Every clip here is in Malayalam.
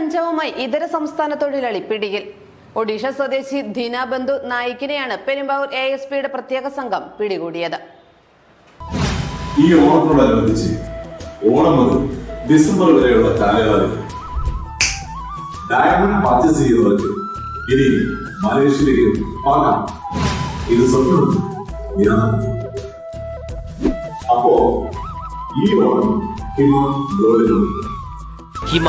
കഞ്ചാവുമായി ഇതര സംസ്ഥാന തൊഴിലാളി പിടിയിൽ. ഒഡീഷ സ്വദേശി ദീനാബന്ധു നായിക്കിനെയാണ് പെരുമ്പാവൂർ എ എസ് പിയുടെ പ്രത്യേക സംഘം പിടികൂടിയത്. ഈ ഓണത്തോടനുബന്ധിച്ച് ഓണം മുതൽ ഡിസംബർ വരെയുള്ള കാലയളവിൽ ഡയമണ്ട് പർച്ചേസ് ചെയ്യുന്നവർക്ക് ഇനി മലേഷ്യയിലേക്ക് പാകാം. ഇത് സ്വപ്നം അപ്പോ ഈ Onam Hima Hima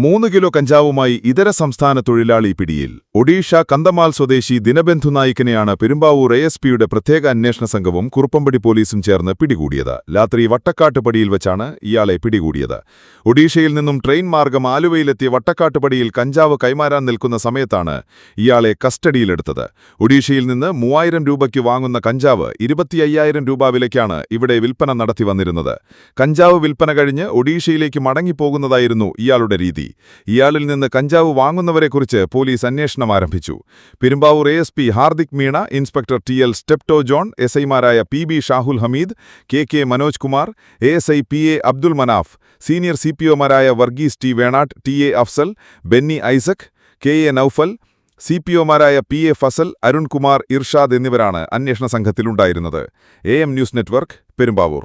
മൂന്ന് കിലോ കഞ്ചാവുമായി ഇതര സംസ്ഥാന തൊഴിലാളി പിടിയിൽ. ഒഡീഷ കന്തമാൽ സ്വദേശി ദിനബന്ധു നായിക്കിനെയാണ് പെരുമ്പാവൂർ എ എസ് പിയുടെ പ്രത്യേക അന്വേഷണ സംഘവും കുറുപ്പമ്പടി പോലീസും ചേർന്ന് പിടികൂടിയത്. രാത്രി വട്ടക്കാട്ടുപടിയിൽ വെച്ചാണ് ഇയാളെ പിടികൂടിയത്. ഒഡീഷയിൽ നിന്നും ട്രെയിൻ മാർഗം ആലുവയിലെത്തിയ വട്ടക്കാട്ടുപടിയിൽ കഞ്ചാവ് കൈമാറാൻ നിൽക്കുന്ന സമയത്താണ് ഇയാളെ കസ്റ്റഡിയിലെടുത്തത്. ഒഡീഷയിൽ നിന്ന് മൂവായിരം രൂപയ്ക്ക് വാങ്ങുന്ന കഞ്ചാവ് ഇരുപത്തിയ്യായിരം രൂപ വിലയ്ക്കാണ് ഇവിടെ വിൽപ്പന നടത്തി വന്നിരുന്നത്. കഞ്ചാവ് വിൽപ്പന കഴിഞ്ഞ് ഒഡീഷയിലേക്ക് മടങ്ങിപ്പോകുന്നതായിരുന്നു ഇയാളുടെ രീതി. ഇയാളിൽ നിന്ന് കഞ്ചാവ് വാങ്ങുന്നവരെക്കുറിച്ച് പോലീസ് അന്വേഷണം ആരംഭിച്ചു. Perumbavoor A Hardik Meena inspector T L Stepto John S ഐമാരായ P B Shahul Hameed K K Manoj Kumar A S I P A Abdul Manaf senior C P ഒമാരായ Varghese T Venatt T A Afsal Benny Isaac K A Noufal C P ഒമാരായ P A Fasal Arunkumar Irshad എന്നിവരാണ് അന്വേഷണ സംഘത്തിലുണ്ടായിരുന്നത്. A M news network Perumbavoor.